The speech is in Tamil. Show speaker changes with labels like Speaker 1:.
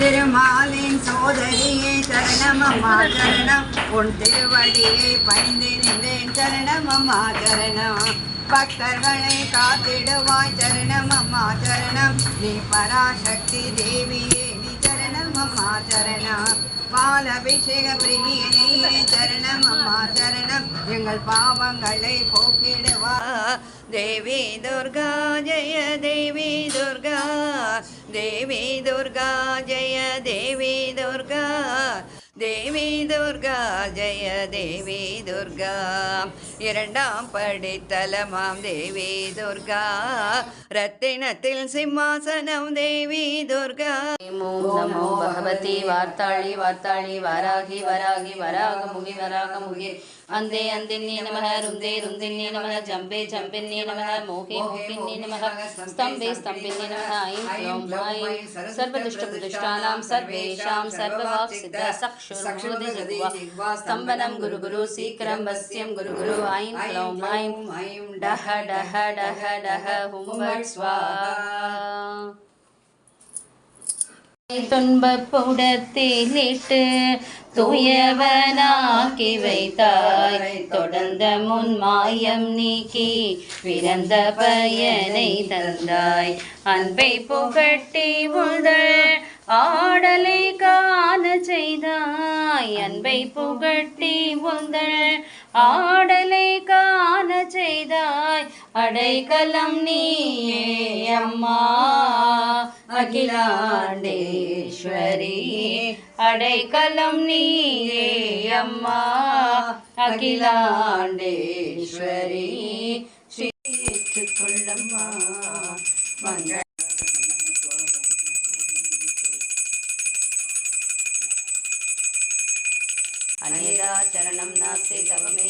Speaker 1: திருமாலின் சோதரியே சரணம் அம்மா சரணம். உன் திருவடியை பணிந்து நின்றேன் சரணம். அம்மா சரணம் பக்தர்களை காத்திடுவாய் சரணம் அம்மா சரணம். நீ பராசக்தி தேவியே நீ சரணம். பால் அபிஷேக பாலபிஷேக பிரியனே சரணம் அம்மா சரணம் எங்கள் பாவங்களை போக்கிடுவா. தேவி துர்கா ஜெய தேவி துர்கா. தேவி துர்கா ஜெய தேவி துர்கா. தேவி துர்கா ஜெய தேவி துர்கா. இரண்டாம் படித்தலமாம் தேவி துர்கா. ரத்தினத்தில் சிம்மாசனம் தேவி துர்கா.
Speaker 2: ह्रीं ॐ नमो भगवति वार्ताळि वार्ताळि वाराहि वराहि वरागमुहि वरागमुहि अन्धे अन्धिन्ये नमः रुन्दे रुन्दिन्ये नमः जम्बे जम्बिन्ये नमः मोहे मोहिन्ये नमः स्तम्भे स्तम्भिन्ये नमः ऐं क्लौं ऐं सर्वदुष्टप्रदुष्टानां सर्वेषां सर्ववाक्सिद्धसक्षुर्मोदिजिह्वा स्तम्भनं गुरु गुरु सीकरं वस्यं गुरु गुरु ऐं क्लौं ऐं डह डह डह डह हुं स्वाहा துன்பப் புடத்திலிட்டு தூயவனாக்கி வைத்தாய். தொடர்ந்த முன் மாயம் நீக்கி பிறந்த பயனை தந்தாய். அன்பை புகட்டி உந்தள் ஆடலை காண செய்தாய். அன்பை புகட்டி உந்தள் ஆடலை காண செய்தாய். அடைக்கலம் நீயே அம்மா. அகிலாண்டேஸ்வரி. அடைக்கலம் நீயே அம்மா. அகிலாண்டேஸ்வரி. ஸ்ரீற்றுக்கொள்ளம்மா மங்கள. அநேதா சரணம் நாஸ்தி தவமே